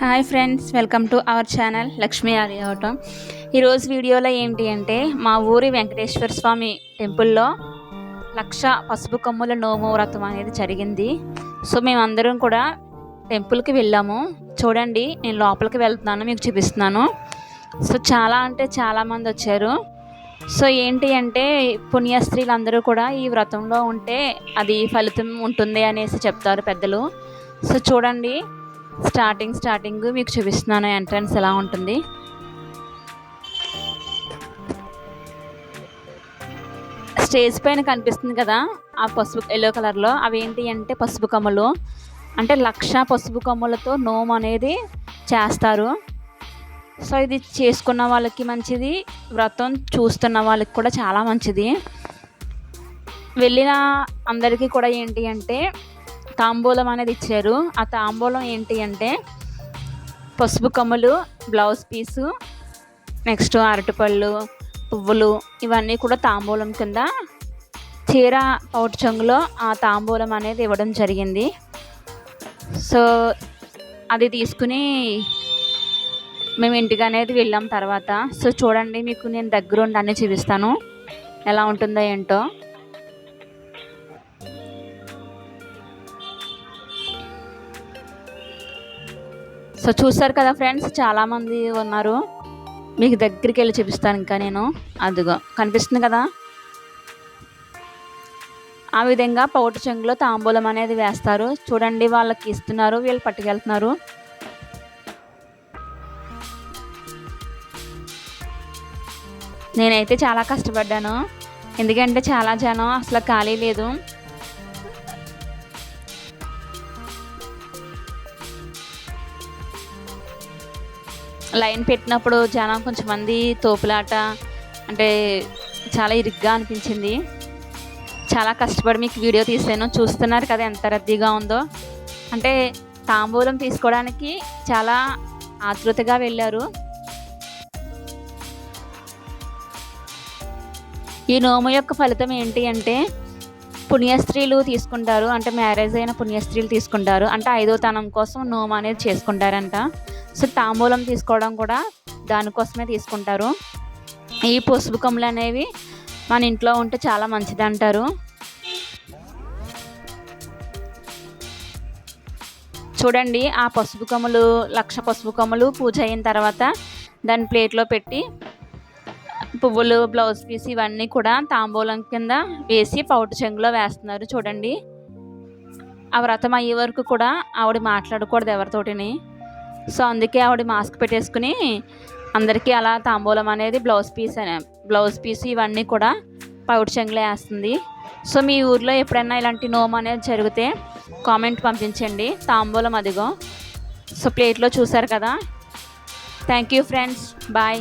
Hi friends welcome to our channel Lakshmi Aryavatam ఈరోజు వీడియోలో ఏంటి అంటే మా ఊరి వెంకటేశ్వర స్వామి టెంపుల్లో లక్ష పసుపు కొమ్ముల నోము వ్రతం అనేది జరిగింది. సో మేమందరం కూడా టెంపుల్కి వెళ్ళాము. చూడండి నేను లోపలికి వెళ్తున్నాను మీకు చూపిస్తున్నాను. సో చాలా అంటే చాలామంది వచ్చారు. సో ఏంటి అంటే పుణ్యస్త్రీలందరూ కూడా ఈ వ్రతంలో ఉంటే అది ఫలితం ఉంటుంది అనేసి చెప్తారు పెద్దలు. సో చూడండి స్టార్టింగ్ స్టార్టింగ్ మీకు చూపిస్తున్నాను ఎంట్రన్స్ ఎలా ఉంటుంది. స్టేజ్ పైన కనిపిస్తుంది కదా ఆ పసుపు ఎల్లో కలర్లో. అవి ఏంటి అంటే పసుపు కమ్మలు. అంటే లక్ష పసుపు కమ్మలతో నోము అనేది చేస్తారు. సో ఇది చేసుకున్న వాళ్ళకి మంచిది. వ్రతం చూస్తున్న వాళ్ళకి కూడా చాలా మంచిది. వెళ్ళిన అందరికీ కూడా ఏంటి అంటే తాంబూలం అనేది ఇచ్చారు. ఆ తాంబూలం ఏంటి అంటే పసుపు కమ్ములు బ్లౌజ్ పీసు నెక్స్ట్ అరటిపళ్ళు పువ్వులు ఇవన్నీ కూడా తాంబూలం కింద చీర పౌట్ చెంగులో ఆ తాంబూలం అనేది ఇవ్వడం జరిగింది. సో అది తీసుకుని మేము ఇంటికి అనేది వెళ్ళాం తర్వాత. సో చూడండి మీకు నేను దగ్గరుండి అన్నీ చూపిస్తాను. ఎలా ఉంటుందో ఏంటో. సో చూసారు కదా ఫ్రెండ్స్ చాలామంది ఉన్నారు. మీకు దగ్గరికి వెళ్ళి చూపిస్తాను ఇంకా నేను. అదిగో కనిపిస్తుంది కదా? ఆ విధంగా పౌట చెంగులో తాంబూలం అనేది వేస్తారు. చూడండి వాళ్ళకి ఇస్తున్నారు వీళ్ళు పట్టుకెళ్తున్నారు. నేనైతే చాలా కష్టపడ్డాను. ఎందుకంటే చాలా జనం అసలు ఖాళీ లేదు. లైన్ పెట్టినప్పుడు జనం కొంచెం మంది తోపులాట అంటే చాలా ఇరుగ్గా అనిపించింది. చాలా కష్టపడి మీకు వీడియో తీసాను. చూస్తున్నారు కదా ఎంత రద్దీగా ఉందో. అంటే తాంబూలం తీసుకోవడానికి చాలా ఆతృతగా వెళ్ళారు. ఈ నోము యొక్క ఫలితం ఏంటి అంటే పుణ్యస్త్రీలు తీసుకుంటారు. అంటే మ్యారేజ్ అయిన పుణ్యస్త్రీలు తీసుకుంటారు. అంటే ఐదో తనం కోసం నోము అనేది చేసుకుంటారంట. సో తాంబూలం తీసుకోవడం కూడా దానికోసమే తీసుకుంటారు. ఈ పసుపు కొమ్మలు అనేవి మన ఇంట్లో ఉంటే చాలా మంచిది అంటారు చూడండి ఆ పసుపు కొమ్మలు లక్ష పసుపు కొమ్మలు పూజ అయిన తర్వాత దాన్ని ప్లేట్లో పెట్టి పువ్వులు బ్లౌజ్ పీస్ ఇవన్నీ కూడా తాంబూలం కింద వేసి పౌట చెంగులో వేస్తున్నారు చూడండి. ఆ వ్రతం అయ్యే వరకు కూడా ఆవిడ మాట్లాడకూడదు ఎవరితోటిని. సో అందుకే ఆవిడ మాస్క్ పెట్టేసుకుని అందరికీ అలా తాంబూలం అనేది బ్లౌజ్ పీస్ బ్లౌజ్ పీస్ ఇవన్నీ కూడా పౌడు వేస్తుంది. సో మీ ఊర్లో ఎప్పుడైనా ఇలాంటి నోమ్ అనేది జరిగితే కామెంట్ పంపించండి. తాంబూలం అదిగో. సో ప్లేట్లో చూసారు కదా. Thank you friends bye